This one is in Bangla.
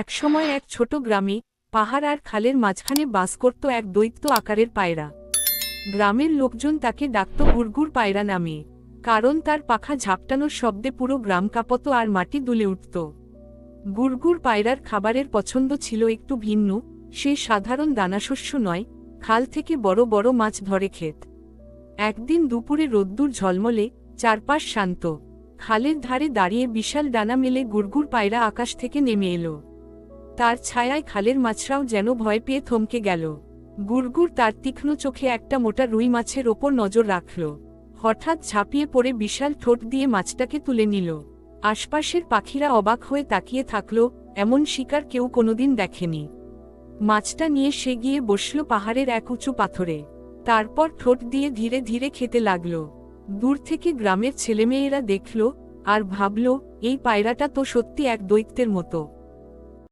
একসময় এক ছোট গ্রামে পাহাড় আর খালের মাঝখানে বাস করত এক দৈত্য আকারের পায়রা। গ্রামের লোকজন তাকে ডাকত গুড়গুড় পায়রা নামে, কারণ তার পাখা ঝাপটানোর শব্দে পুরো গ্রাম কাঁপত আর মাটি দুলে উঠত। গুড়গুড় পায়রার খাবারের পছন্দ ছিল একটু ভিন্ন, সে সাধারণ দানাশস্য নয়, খাল থেকে বড় বড় মাছ ধরে খেত। একদিন দুপুরে রোদ্দুর ঝলমলে, চারপাশ শান্ত। খালের ধারে দাঁড়িয়ে বিশাল ডানা মেলে গুড়গুড় পায়রা আকাশ থেকে নেমে এলো। তার ছায়ায় খালের মাছরাও যেন ভয় পেয়ে থমকে গেল। গুড়গুড় তার তীক্ষ্ণ চোখে একটা মোটা রুই মাছের ওপর নজর রাখল। হঠাৎ ঝাঁপিয়ে পড়ে বিশাল ঠোঁট দিয়ে মাছটাকে তুলে নিল। আশপাশের পাখিরা অবাক হয়ে তাকিয়ে থাকল, এমন শিকার কেউ কোনোদিন দেখেনি। মাছটা নিয়ে সে গিয়ে বসল পাহাড়ের এক উঁচু পাথরে। তারপর ঠোঁট দিয়ে ধীরে ধীরে খেতে লাগল। দূর থেকে গ্রামের ছেলেমেয়েরা দেখল আর ভাবল, এই পায়রাটা তো সত্যি এক দৈত্যের মতো।